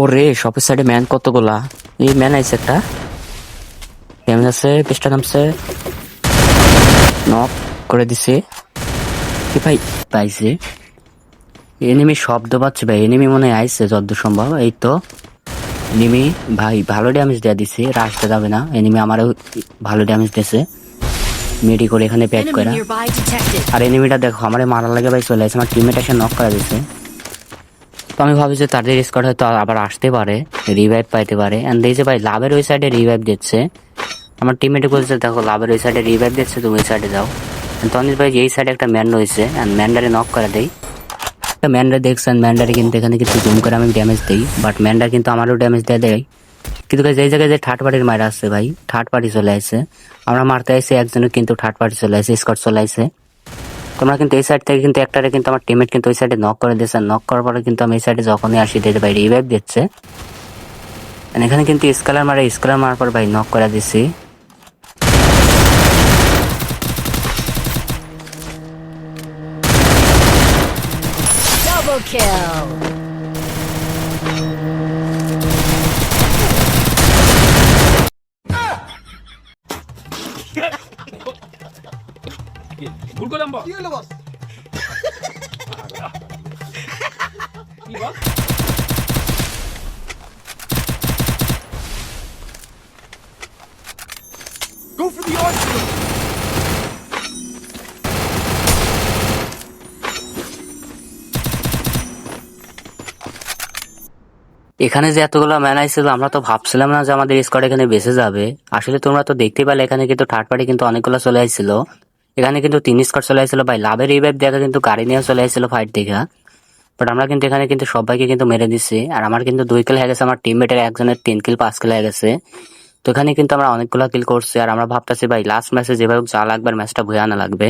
ওরে শপের সাইডে ম্যান কতগুলা? এই ম্যান আইছে একটা। ড্যামেজ আছে পেস্টা নামছে। নক করে দিছে। কি ভাই পাইছে? এনিমি শব্দ পাচ্ছে ভাই। এনিমি মনে আইছে যতদূর সম্ভব। এই তো। এনিমি ভাই ভালো ড্যামেজ দেওয়া দিছে। রাশতে যাবে না। এনিমি আমারও ভালো ড্যামেজ দিয়েছে। মেডি করে এখানে প্যাক করা. আর এনিমিটা দেখো আমার মারার লাগে ভাই চলে আসে। আমার টিমমেট এসে নক করে দিছে। তো আমি ভাবি যে তাদের স্কোয়াড হয়তো আবার আসতে পারে রিভাইভ পাইতে পারে। এই যে ভাই, লাভের ওই সাইডে রিভাইভ দিচ্ছে। আমার টিমমেটে বলছে, দেখো, লাভের ওই সাইডে রিভাইভ দিচ্ছে, তুমি ওই সাইডে যাও। তনিস ভাই, এই সাইডে একটা ম্যান রয়েছে। এন্ড ম্যান্ডারে নক করে দেই। একটা ম্যান্ডার দেখছেন ম্যান্ডারে কিন্তু এখানে কিন্তু জুম করে আমি ড্যামেজ দিই। বাট ম্যান্ডার কিন্তু আমারও ড্যামেজ দেয় দেয়। কিন্তু এই জায়গায় যে থার্ড পার্টির মায়ের আসছে ভাই থার্ড পার্টি চলে আসছে আমরা মারতে আসছি একজনের কিন্তু থার্ড পার্টি চলে আসছে স্কট চলে আসছে তোমরা কিন্তু এই সাইড থেকে কিন্তু একটারে কিন্তু আমার টিমমেট কিন্তু ওই সাইডে নক করে দিয়েছে। নক করার পরে কিন্তু আমি এই সাইডে যখনই আসি দিতে ভাই রিভাইভ দিচ্ছে। এখানে কিন্তু স্কালার মারে স্কালার মারার পর ভাই নক করে দিছি। Double kill. Go for the এখানে যে এতগুলো ম্যান আইছিল আমরা তো ভাবছিলাম না যে আমাদের স্কোয়াড এখানে বেঁচে যাবে। আসলে তোমরা তো দেখতে পেলে এখানে কিন্তু থার্ড পার্টি কিন্তু অনেকগুলো চলে আইছিল। এখানে কিন্তু তিন স্কোয়াড চলে আসছিল। ভাই, লাভের এই রিভাইভ দেখা কিন্তু গাড়ি নিয়ে চলে আসছিল ফাইট দেখা। বাট আমরা কিন্তু এখানে কিন্তু সবাইকে কিন্তু মেরে দিচ্ছি আর আমার কিন্তু দুই কিল হয়ে গেছে। আমার টিমমেটের একজনের তিন কিল পাঁচ কিল হয়ে গেছে। তো এখানে কিন্তু আমরা অনেকগুলো কিল করছি। আর আমরা ভাবতেছি, ভাই লাস্ট ম্যাচে যেভাবে যা লাগবে ম্যাচটা ভুয়া না লাগবে।